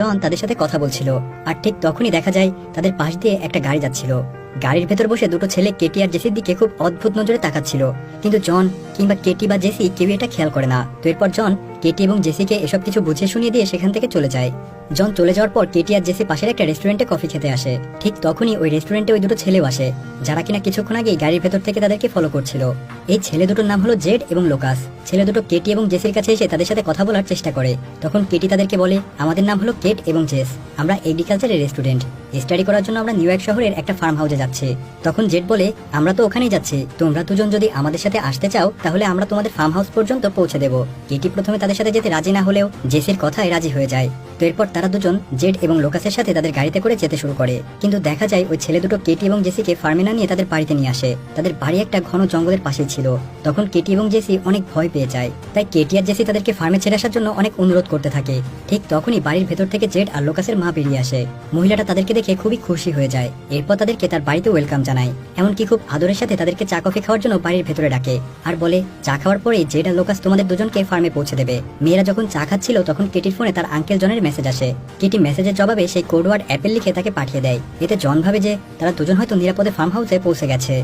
তাদের সাথে কথা বলছিল। আর ঠিক তখনই দেখা যায় তাদের পাশ দিয়ে একটা গাড়ি যাচ্ছিল। গাড়ির ভেতর বসে দুটো ছেলে কেটি আর জেসির দিকে খুব অদ্ভুত নজরে তাকাচ্ছিল। কিন্তু জন কিংবা কেটি বা জেসি কেউ এটা খেয়াল করে না। তো এরপর জন, কেটি এবং জেসিকে এসব কিছু বুঝিয়ে শুনিয়ে দিয়ে সেখান থেকে চলে যায়। জন চলে যাওয়ার পর কেটি আর জেসি পাশের একটা রেস্টুরেন্টে কফি খেতে আসে। ঠিক তখনই ওই রেস্টুরেন্টে ওই দুটো ছেলেও আসে, যারা কিনা কিছুক্ষণ আগেই গাড়ির ভেতর থেকে তাদেরকে ফলো করছিল। এই ছেলে দুটোর নাম হলো জেড এবং লোকাস। ছেলে দুটো কেটি এবং জেসির কাছে এসে তাদের সাথে কথা বলার চেষ্টা করে। তখন কেটি তাদেরকে বলে, আমাদের নাম হলো কেট এবং জেস। আমরা এগ্রিকালচারের রেস্টুডেন্ট স্টাডি করার জন্য আমরা নিউ ইয়র্ক শহরের একটা ফার্ম হাউসে যাচ্ছি। তখন জেড বলে, আমরা তো ওখানেই যাচ্ছি। তোমরা দুজন যদি আমাদের সাথে আসতে চাও, তাহলে আমরা তোমাদের ফার্ম হাউস পর্যন্ত পৌঁছে দেব। কেটি প্রথমে তাদের সাথে যেতে রাজি না হলেও জেসির কথায় রাজি হয়ে যায়। তো এরপর তারা দুজন জেড এবং লোকাসের সাথে তাদের গাড়িতে করে যেতে শুরু করে। কিন্তু দেখা যায় ওই ছেলে দুটো কেটি এবং জেসিকে ফার্মে না নিয়ে তাদের বাড়িতে নিয়ে আসে। তাদের বাড়ি একটা ঘন জঙ্গলের পাশে ছিল। তখন কেটি এবং জেসি অনেক ভয় পেয়ে যায়। তাই কেটি আর জেসি তাদেরকে ফার্মে ছেড়ে আসার জন্য অনেক অনুরোধ করতে থাকে। ঠিক তখনই বাড়ির ভেতর থেকে জেড আর লোকাসের মা বেরিয়ে আসে। মহিলাটা তাদেরকে দেখে খুবই খুশি হয়ে যায়। এরপর তাদেরকে তার বাড়িতে ওয়েলকাম জানায়। এমনকি খুব আদরের সাথে তাদেরকে চা কফি খাওয়ার জন্য বাড়ির ভেতরে ডাকে। আর বলে, চা খাওয়ার পরেই আর লোকাস তোমাদের দুজনকে ফার্মে পৌঁছে দেবে। মেয়েরা যখন চা খাচ্ছিল, তখন কেটির ফোনে তার আঙ্কেল জনের মেসেজ আসে। কেটি মেসেজের জবাবে সেই কোডওয়ার্ড অ্যাপেল লিখে তাকে পাঠিয়ে দেয়। এতে জন ভাবে যে, তারা দুজন হয়তো নিরাপদে ফার্ম হাউসে পৌঁছে গেছে।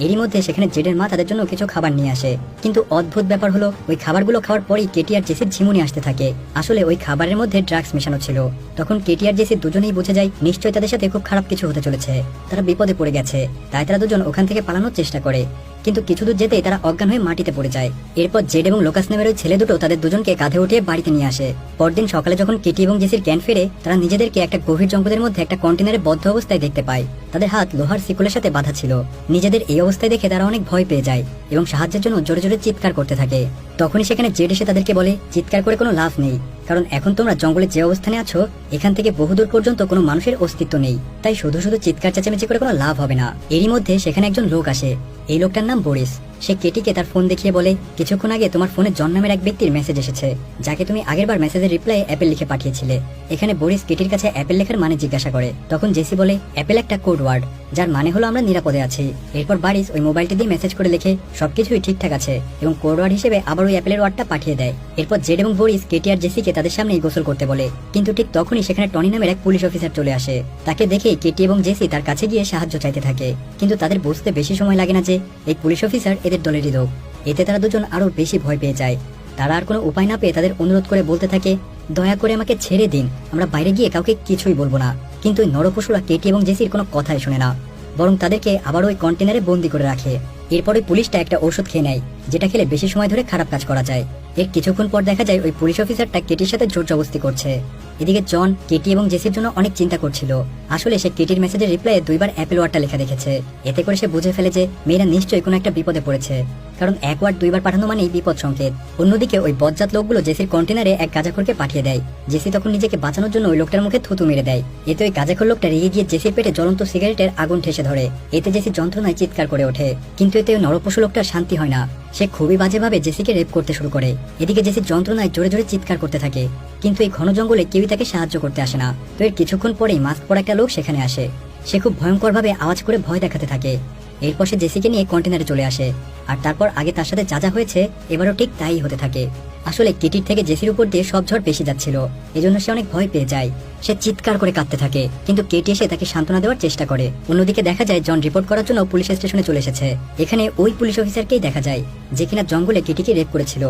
এরই মধ্যে সেখানে জেডের মা তাদের জন্য কিছু খাবার নিয়ে আসে। কিন্তু অদ্ভুত ব্যাপার হলো, ওই খাবারগুলো খাওয়ার পরেই কেটি আর জেসির ঝিমুনি আসতে থাকে। আসলে ওই খাবারের মধ্যে ড্রাগস মেশানো ছিল। তখন কেটি আর জেসি দুজনেই বুঝে যায়, নিশ্চয়ই তাদের সাথে খুব খারাপ কিছু হতে চলেছে। তারা বিপদে পড়ে গেছে। তাই তারা দুজন ওখান থেকে পালানোর চেষ্টা করে। কিন্তু কিছু দূর যেতেই তারা অজ্ঞান হয়ে মাটিতে পড়ে যায়। এরপর জেড এবং লোকাস নামের ওই ছেলে দুটো তাদের দুজনকে কাঁধে উঠিয়ে বাড়িতে নিয়ে আসে। পরদিন সকালে যখন কেটি এবং জেসির জ্ঞান ফেরে, তারা নিজেদেরকে একটা গভীর জঙ্গলের মধ্যে একটা কন্টেনারে বদ্ধ অবস্থায় দেখতে পায়। তাদের হাত লোহার শিকলের সাথে বাঁধা ছিল। নিজেদের এই অবস্থায় দেখে তারা অনেক ভয় পেয়ে যায় এবং সাহায্যের জন্য জোরে জোরে চিৎকার করতে থাকে। তখনই সেখানে জেড এসে তাদেরকে বলে, চিৎকার করে কোনো লাভ নেই। কারণ এখন তোমরা জঙ্গলে যে অবস্থানে আছো, এখান থেকে বহুদূর পর্যন্ত কোনো মানুষের অস্তিত্ব নেই। তাই শুধু শুধু চিৎকার চেঁচামেচি করে কোনো লাভ হবে না। এরই মধ্যে সেখানে একজন লোক আসে। এই লোকটার নাম বরিস। সে কেটিকে তার ফোন দেখিয়ে বলে, কিছুক্ষণ আগে তোমার ফোনে জন নামের এক ব্যক্তির মেসেজ এসেছে, যাকে তুমি আগেরবার মেসেজের রিপ্লাই অ্যাপেল লিখে পাঠিয়েছিলে। এখানে বরিস কেটির কাছে অ্যাপেল লেখার মানে জিজ্ঞাসা করে। তখন জেসি বলে, অ্যাপেল একটা কোড ওয়ার্ড যার মানে হলো আমরা নিরাপদে আছি। এরপর বারিস ওই মোবাইলটি দিয়ে মেসেজ করে লিখে, সবকিছুই ঠিকঠাক আছে। এবং কোড ওয়ার্ড হিসেবে আবার ওই অ্যাপেলের ওয়ার্ডটা পাঠিয়ে দেয়। এরপর জেড এবং বরিস কেটি আর জেসিকে তাদের সামনেই গোসল করতে বলে। কিন্তু ঠিক তখনই সেখানে টনি নামের এক পুলিশ অফিসার চলে আসে। তাকে দেখেই কেটি এবং জেসি তার কাছে গিয়ে সাহায্য চাইতে থাকে। কিন্তু তাদের বুঝতে বেশি সময় লাগে না যে এই পুলিশ অফিসার এদের দলেরই লোক। এতে তারা দুজন আরও বেশি ভয় পেয়ে যায়। তারা আর কোনো উপায় না পেয়ে তাদের অনুরোধ করে বলতে থাকে, দয়া করে আমাকে ছেড়ে দিন। আমরা বাইরে গিয়ে কাউকে কিছুই বলব না। কিন্তু ওই নরপশুরা কেটি এবং জেসির কোনো কথাই শোনে না। বরং তাদেরকে আবার ওই কন্টেনারে বন্দি করে রাখে। এরপরে পুলিশটা একটা ওষুধ খেয়ে নেয়, যেটা খেলে বেশি সময় ধরে খারাপ কাজ করা যায়। এর কিছুক্ষণ পর দেখা যায় ওই পুলিশ অফিসারটা কেটির সাথে জোর জবস্তি করছে। এদিকে জন, কেটি এবং জেসির জন্য অনেক চিন্তা করছিল। আসলে সে কেটির মেসেজের রিপ্লাই দুইবার অ্যাপেল ওয়ার্ডটা লেখা দেখেছে। এতে করে সে বুঝে ফেলে যে মেয়েরা নিশ্চয়ই কোনো একটা বিপদে পড়েছে। কারণ এক ওয়ার্ড দুইবার পাঠানো মানেই বিপদ সংকেত। অন্যদিকে ওই বজ্জাত লোকগুলো জেসির কন্টেনারে এক গাজাখোরকে পাঠিয়ে দেয়। জেসি তখন নিজেকে বাঁচানোর জন্য ওই লোকটার মুখে থুতু মেরে দেয়। এতে ওই গাজাখোর লোকটা রেগে গিয়ে জেসির পেটে জ্বলন্ত সিগারেটের আগুন ঠেসে ধরে। এতে জেসি যন্ত্রণায় চিৎকার করে ওঠে। কিন্তু এতে ওই নরপশু লোকটার শান্তি হয় না। সে খুবই বাজেভাবে জেসিকে রেপ করতে শুরু করে। এদিকে জেসি যন্ত্রণায় জোরে জোরে চিৎকার করতে থাকে। কিন্তু এই ঘন জঙ্গলে কেউই তাকে সাহায্য করতে আসে না। তো এর কিছুক্ষণ পরেই মাস্ক পরা একটা লোক সেখানে আসে। সে খুব ভয়ঙ্করভাবে আওয়াজ করে ভয় দেখাতে থাকে। এরপর সে জেসিকে নিয়ে কন্টেনারে চলে আসে। আর তারপর আগে তার সাথে যা যা হয়েছে, এবারও ঠিক তাই হতে থাকে। আসলে কিটির থেকে জেসির উপর দিয়ে সব ঝড় বেশি যাচ্ছিল। এজন্য সে অনেক ভয় পেয়ে যায়। সে চিৎকার করে কাঁদতে থাকে। কিন্তু কেটি এসে তাকে সান্ত্বনা দেওয়ার চেষ্টা করে। অন্যদিকে দেখা যায়, জন রিপোর্ট করার জন্য পুলিশ স্টেশনে চলে এসেছে। এখানে ওই পুলিশ অফিসারকেই দেখা যায়, যে কিনা জঙ্গলে কেটিকে রেপ করেছিল।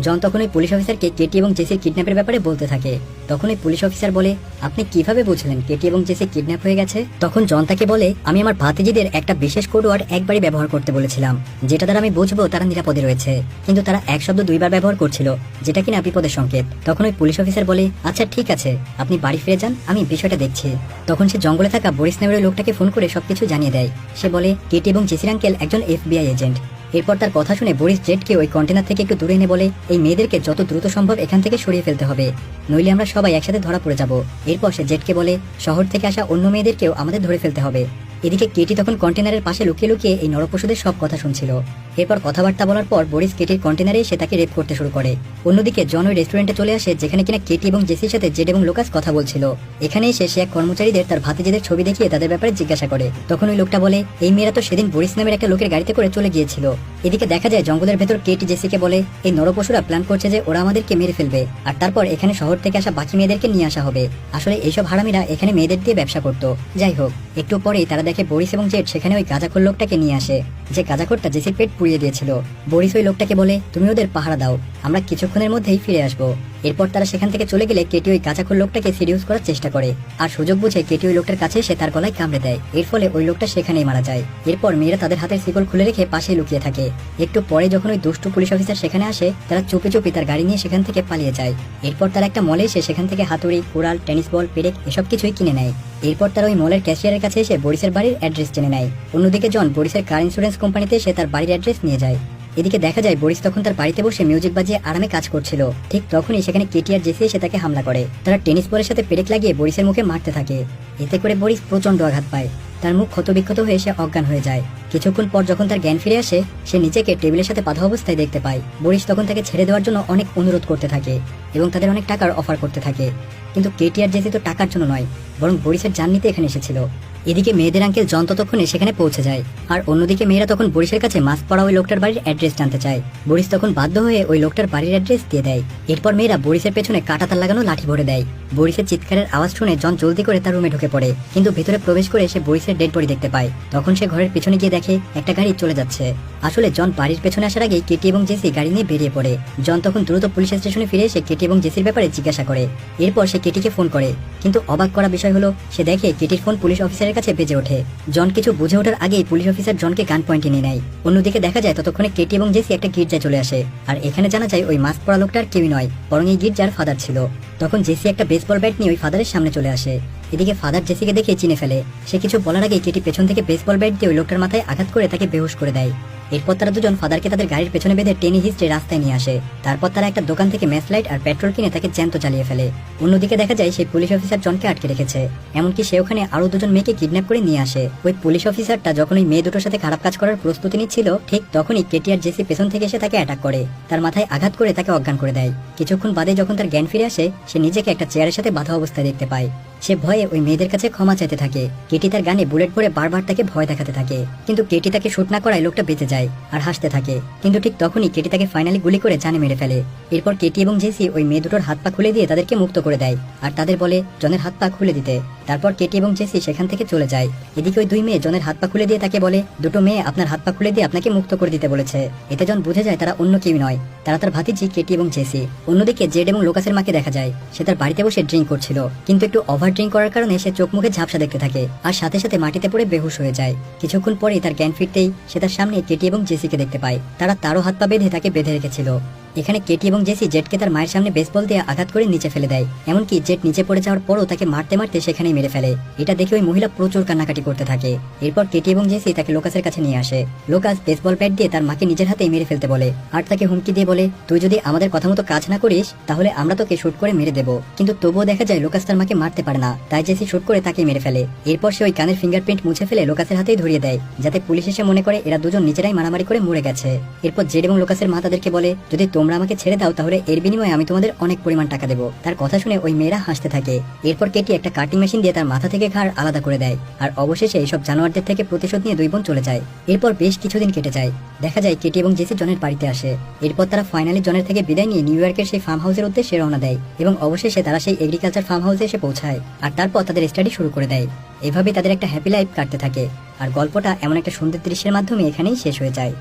জন তখন ওই পুলিশ অফিসারকে কেটি এবং জেসির কিডন্যাপের ব্যাপারে বলতে থাকে। তখন ওই পুলিশ অফিসার বলে, আপনি কীভাবে বুঝলেন কেটি এবং জেসি কিডন্যাপ হয়ে গেছে? তখন জন তাকে বলে, আমি আমার ভাতিজিদের একটা বিশেষ কোড ওয়ার্ড একবারই ব্যবহার করতে বলেছিলাম। যেটা দ্বারা আমি বুঝব তারা নিরাপদে রয়েছে। কিন্তু তারা এক শব্দ দুইবার ব্যবহার করছিল। যেটা কিনা বিপদের সংকেত। তখন ওই পুলিশ অফিসার বলে আচ্ছা ঠিক আছে। আপনি বাড়ি ফিরে যান, আমি বিষয়টা দেখছি। তখন সে জঙ্গলে থাকা বরিস নামের লোকটাকে ফোন করে সবকিছু জানিয়ে দেয়। সে বলে, কেটি এবং জেসির আঙ্কেল একজন এফবিআই এজেন্ট এরপর তার কথা শুনে বরিস জেটকে ওই কন্টেনার থেকে একটু দূরে এনে বলে, এই মেয়েদেরকে যত দ্রুত সম্ভব এখান থেকে সরিয়ে ফেলতে হবে। নইলে আমরা সবাই একসাথে ধরা পড়ে যাব। এরপর সে জেটকে বলে, শহর থেকে আসা অন্য মেয়েদেরকেও আমাদের ধরে ফেলতে হবে। এদিকে কেটি তখন কন্টেনারের পাশে লুকিয়ে লুকিয়ে এই নরপশুদের সব কথা শুনছিল। এরপর কথাবার্তা বলার পর বরিস কেটির কন্টেনারে সে তাকে রেপ করতে শুরু করে। অন্যদিকে জন ওই রেস্টুরেন্টে চলে আসে, যেখানে কিনা কেটি এবং জেসির সাথে জেড এবং লোকাস কথা বলছিল। এখানে এসে সে এক কর্মচারীদের তার ভাতিজিদের ছবি দেখিয়ে তাদের ব্যাপারে জিজ্ঞাসা করে। তখন ওই লোকটা বলে, এই মেয়েরা তো সেদিন বরিস নামের একটা লোকের গাড়িতে করে চলে গিয়েছিল। এদিকে দেখা যায় জঙ্গলের ভেতর কেটি জেসিকে বলে, এই নরপশুরা প্ল্যান করছে যে ওরা আমাদেরকে মেরে ফেলবে, আর তারপর এখানে শহর থেকে আসা বাকি মেয়েদেরকে নিয়ে আসা হবে। আসলে এইসব হারামিরা এখানে মেয়েদের দিয়ে ব্যবসা করতো। যাই হোক, একটু পরেই তারা দেখে বরিস এবং জেড সেখানে ওই গাঁজাখোর লোকটাকে নিয়ে আসে। যে গাঁজাখোরটা জেসির পেট পুড়িয়ে দিয়েছিল। বরিস ওই লোকটাকে বলে, তুমি ওদের পাহারা দাও, আমরা কিছুক্ষণের মধ্যেই ফিরে আসব। এরপর তারা সেখান থেকে চলে গেলে কেটি ওই গাঁজাখোর লোকটাকে সিরিয়াস করার চেষ্টা করে। আর সুযোগ বুঝে কেটি ওই লোকটার কাছে সে তার গলায় কামড়ে দেয়। এর ফলে ওই লোকটা সেখানেই মারা যায়। এরপর মেয়েরা তাদের হাতের শিকল খুলে রেখে পাশে লুকিয়ে থাকে। একটু পরে যখন ওই দুষ্টু পুলিশ অফিসার সেখানে আসে, তারা চুপি চুপি তার গাড়ি নিয়ে সেখান থেকে পালিয়ে যায়। এরপর তারা একটা মলে এসে সেখান থেকে হাতুড়ি, কুড়াল, টেনিস বল, পেরেক এসব কিছুই কিনে নেয়। এরপর তারা ওই মলের ক্যাশিয়ারের কাছে এসে বরিসের বাড়ির অ্যাড্রেস জেনে নেয়। অন্যদিকে জন বরিসের কার ইন্স্যুরেন্স কোম্পানিতে সে তার বাড়ির অ্যাড্রেস নিয়ে যায়। এদিকে দেখা যায় বরিস তখন তার বাড়িতে বসে মিউজিক বাজিয়ে আরামে কাজ করছিল। ঠিক তখনই সেখানে কেটিআর জেসি এসে তাকে হামলা করে। তারা টেনিস বলের সাথে পেরেক লাগিয়ে বরিসের মুখে মারতে থাকে। এতে করে বরিস প্রচণ্ড আঘাত পায়। তার মুখ ক্ষতবিক্ষত হয়ে সে অজ্ঞান হয়ে যায়। কিছুক্ষণ পর যখন তার জ্ঞান ফিরে আসে, সে নিজেকে টেবিলের সাথে বাধা অবস্থায় দেখতে পায়। বরিস তখন তাকে ছেড়ে দেওয়ার জন্য অনেক অনুরোধ করতে থাকে এবং তাদের অনেক টাকার অফার করতে থাকে। কিন্তু কেটিআর জেসি তো টাকার জন্য নয়, বরং বরিসের জান নিতে এখানে এসেছিল। এদিকে মেয়েদের আঙ্কেল জন ততক্ষণে সেখানে পৌঁছে যায়, আর অন্যদিকে মেয়েরা তখন বরিসের কাছে মাস্ক পড়া ওই লোকটার বাড়ির অ্যাড্রেস জানতে চায়। বরিস তখন বাধ্য হয়ে ওই লোকটার বাড়ির অ্যাড্রেস দিয়ে দেয়। এরপর মেয়েরা বরিসের পেছনে কাটাতার লাগানো লাঠি ভরে দেয়। বরিসের চিৎকারের আওয়াজ শুনে জন জলদি করে তার রুমে ঢুকে পড়ে, কিন্তু ভেতরে প্রবেশ করে সে বরিসের ডেড বডি দেখতে পায়। তখন সে ঘরের পিছনে গিয়ে দেখে, একটা গাড়ি চলে যাচ্ছে। আসলে জন বাড়ির পেছনে আসার আগেই কেটি এবং জেসি গাড়ি নিয়ে বেরিয়ে পড়ে। জন তখন দ্রুত পুলিশ স্টেশনে ফিরে এসে কেটি এবং জেসির ব্যাপারে জিজ্ঞাসা করে। এরপর সে কেটিকে ফোন করে। কিন্তু অবাক করা বিষয় হলো, সে দেখে কেটির ফোন পুলিশ অফিসারের কাছে বেজে ওঠে। জন কিছু বুঝে ওঠার আগেই পুলিশ অফিসার জনকে গান পয়েন্টে নিয়ে নেয়। অন্যদিকে দেখা যায় ততক্ষণে কেটি এবং জেসি একটা গির্জায় চলে আসে। আর এখানে জানা যায় ওই মাস্ক পরা লোকটার কেউই নয়, বরং এই গির্জার ফাদার ছিল। তখন জেসি একটা বেসবল ব্যাট নিয়ে ওই ফাদারের সামনে চলে আসে। এদিকে ফাদার জেসিকে দেখে চিনে ফেলে। সে কিছু বলার আগেই কেটি পেছন থেকে বেসবল ব্যাট দিয়ে ওই লোকটার মাথায় আঘাত করে তাকে বেহুশ করে দেয়। এরপর তারা দুজন ফাদারকে তাদের গাড়ির পেছনে বেঁধে টেনে হিস্ট্রে রাস্তায় নিয়ে আসে। তারপর তারা একটা দোকান থেকে ম্যাচ লাইট আর পেট্রোল কিনে তাকে জ্যান্ত চালিয়ে ফেলে। অন্যদিকে দেখা যায় সেই পুলিশ অফিসার জনকে আটকে রেখেছে। এমনকি সে ওখানে আরও দুজন মেয়েকে কিডন্যাপ করে নিয়ে আসে। ওই পুলিশ অফিসারটা যখন ওই মেয়ে দুটোর সাথে খারাপ কাজ করার প্রস্তুতি নিচ্ছিল, ঠিক তখনই কেটিআর জেসি পেছন থেকে এসে তাকে অ্যাটাক করে। তার মাথায় আঘাত করে তাকে অজ্ঞান করে দেয়। কিছুক্ষণ বাদে যখন তার জ্ঞান ফিরে আসে, সে নিজেকে একটা চেয়ারের সাথে বাধা অবস্থায় দেখতে পায়। সে ভয়ে ওই মেয়েদের কাছে ক্ষমা চাইতে থাকে। কেটি তার গানে বুলেট পরে বারবার তাকে ভয় দেখাতে থাকে। কিন্তু কেটি তাকে শুট না করায় লোকটা বেঁচে যায় আর হাসতে থাকে। কিন্তু ঠিক তখনই কেটি তাকে ফাইনালি গুলি করে জানে মেরে ফেলে। এরপর কেটি এবং জেসি ওই মেয়ে দুটোর হাত পা খুলে দিয়ে তাদেরকে মুক্ত করে দেয়। আর তাদের বলে, জনের হাত পা খুলে দিতে। তারপর কেটি এবং জেসি সেখান থেকে চলে যায়। এদিকে ওই দুই মেয়ে জনের হাত পা খুলে দিয়ে তাকে বলে, দুটো মেয়ে আপনার হাত পা খুলে দিয়ে আপনাকে মুক্ত করে দিতে বলেছে। এতে জন বুঝে যায় তারা অন্য কেউ নয়। তারা তার ভাতিজি, কেটি এবং জেসি। অন্যদিকে জেড এবং লোকাসের মাকে দেখা যায়। সে তার বাড়িতে বসে ড্রিঙ্ক করছিল। কিন্তু একটু ওভার ড্রিঙ্ক করার কারণে সে চোখ মুখে ঝাপসা দেখতে থাকে। আর সাথে সাথে মাটিতে পড়ে বেহুশ হয়ে যায়। কিছুক্ষণ পরেই তার জ্ঞান ফিরতেই সে তার সামনে কেটি এবং জেসিকে দেখতে পায়। তারা তারও হাত পা বেঁধে তাকে বেঁধে রেখেছিল। এখানে কেটি এবং জেসি জেটকে তার মায়ের সামনে বেসবল দিয়ে আঘাত করে নিচে ফেলে দেয়। এমনকি জেট নিচে পড়ে যাওয়ার পরও তাকে মারতে মারতে সেখানেই মেরে ফেলে। এটা দেখে ওই মহিলা প্রচুর কান্নাকাটি করতে থাকে। এরপর কেটি এবং জেসি তাকে লোকাসের কাছে নিয়ে আসে। লোকাস বেসবল ব্যাট দিয়ে তার মাকে নিজের হাতেই মেরে ফেলতে বলে। আর তাকে হুমকি দিয়ে বলে, তুই যদি আমাদের কথা মতো কাজ না করিস, তাহলে আমরা তোকে শুট করে মেরে দেবো। কিন্তু তবুও দেখা যায় লোকাস তার মাকে মারতে পারে না। তাই জেসি শুট করে তাকে মেরে ফেলে। এরপর সে ওই কানের ফিঙ্গারপ্রিন্ট মুছে ফেলে লোকাসের হাতেই ধরিয়ে দেয়, যাতে পুলিশ এসে মনে করে এরা দুজন নিজেরাই মারামারি করে মরে গেছে। এরপর জেড এবং লোকাসের মা তাদেরকে বলে, যদি তোমরা আমাকে ছেড়ে দাও, তাহলে এর বিনিময়ে আমি তোমাদের অনেক পরিমাণ টাকা দেবো। তার কথা শুনে ওই মেয়েরা হাসতে থাকে। এরপর কেটি একটা কাটিং মেশিন দিয়ে তার মাথা থেকে ঘাড় আলাদা করে দেয়। আর অবশেষে এইসব জানোয়ারদের থেকে প্রতিশোধ নিয়ে দুই বোন চলে যায়। এরপর বেশ কিছুদিন কেটে যায়। দেখা যায় কেটি এবং জেসি জনের বাড়িতে আসে। এরপর তারা ফাইনালি জনের থেকে বিদায় নিয়ে নিউ ইয়র্কের সেই ফার্ম হাউসের উদ্দেশ্যে রওনা দেয় এবং অবশেষে তারা সেই এগ্রিকালচার ফার্ম হাউসে এসে পৌঁছায়। আর তারপর তাদের স্টাডি শুরু করে দেয়। এভাবে তাদের একটা হ্যাপি লাইফ কাটতে থাকে। আর গল্পটা এমন একটা সুন্দর দৃশ্যের মাধ্যমে এখানেই শেষ হয়ে যায়।